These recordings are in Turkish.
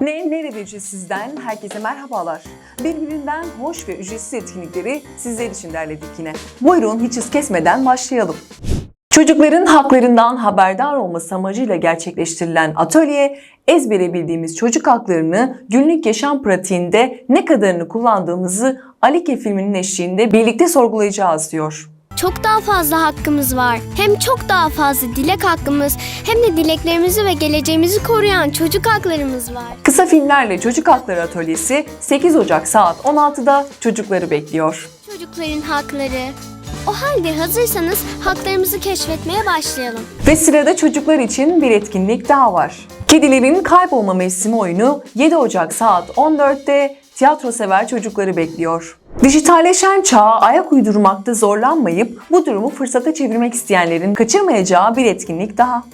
Ne Neredeyse sizden herkese merhabalar. Birbirinden hoş ve ücretsiz etkinlikleri sizler için derledik yine. Buyurun hiç hız kesmeden başlayalım. Çocukların haklarından haberdar olması amacıyla gerçekleştirilen atölye, ezbere bildiğimiz çocuk haklarını günlük yaşam pratiğinde ne kadarını kullandığımızı Alike filminin eşliğinde birlikte sorgulayacağız diyor. Çok daha fazla hakkımız var. Hem çok daha fazla dilek hakkımız hem de dileklerimizi ve geleceğimizi koruyan çocuk haklarımız var. Kısa filmlerle Çocuk Hakları Atölyesi 8 Ocak saat 16'da çocukları bekliyor. Çocukların hakları. O halde hazırsanız haklarımızı keşfetmeye başlayalım. Ve sırada çocuklar için bir etkinlik daha var. Kedilerin Kaybolma Mevsimi oyunu 7 Ocak saat 14'te tiyatro sever çocukları bekliyor. Dijitalleşen çağa ayak uydurmakta zorlanmayıp bu durumu fırsata çevirmek isteyenlerin kaçırmayacağı bir etkinlik daha.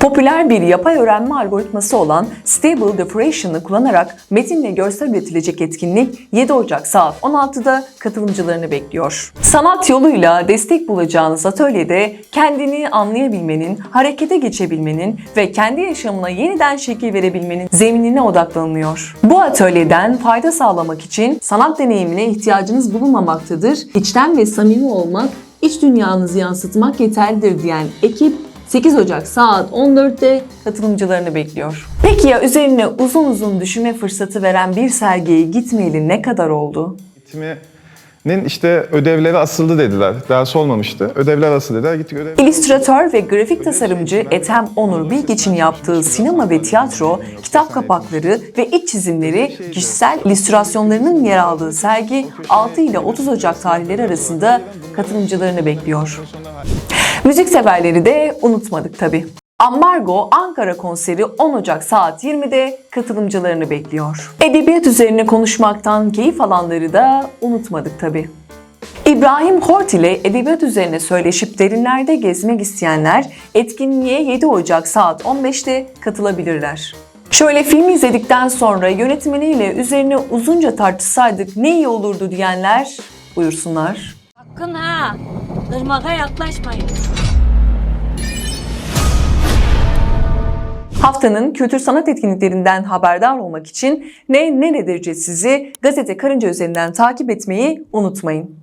Popüler bir yapay öğrenme algoritması olan Stable Diffusion'ı kullanarak metinle görsel üretilecek etkinlik 7 Ocak saat 16'da katılımcılarını bekliyor. Sanat yoluyla destek bulacağınız atölyede kendini anlayabilmenin, harekete geçebilmenin ve kendi yaşamına yeniden şekil verebilmenin zeminine odaklanılıyor. Bu atölyeden fayda sağlamak için sanat deneyimine ihtiyacınız bulunmamaktadır. İçten ve samimi olmak, iç dünyanızı yansıtmak yeterlidir diyen ekip 8 Ocak saat 14'te katılımcılarını bekliyor. Peki ya üzerine uzun uzun düşünme fırsatı veren bir sergiye gitmeyeli ne kadar oldu? Eğitiminin işte ödevleri asıldı dediler. Ders olmamıştı. Ödevler asıldı dediler. Gittik ödev. İllüstratör ve grafik tasarımcı Ethem Onur Bilgiç'in yaptığı sinema ve tiyatro, kitap kapakları ve iç çizimleri kişisel illüstrasyonlarının yer aldığı sergi 6 ile 30 Ocak tarihleri arasında katılımcılarını bekliyor. Müzik severleri de unutmadık tabi. Ambargo Ankara konseri 10 Ocak saat 20'de katılımcılarını bekliyor. Edebiyat üzerine konuşmaktan keyif alanları da unutmadık tabi. İbrahim Kort ile edebiyat üzerine söyleşip derinlerde gezmek isteyenler etkinliğe 7 Ocak saat 15'te katılabilirler. Şöyle filmi izledikten sonra yönetmeniyle üzerine uzunca tartışsaydık ne iyi olurdu diyenler buyursunlar. Sakın ha! Irmağa yaklaşmayın. Haftanın kültür sanat etkinliklerinden haberdar olmak için Ne Neredirce sizi gazete Karınca üzerinden takip etmeyi unutmayın.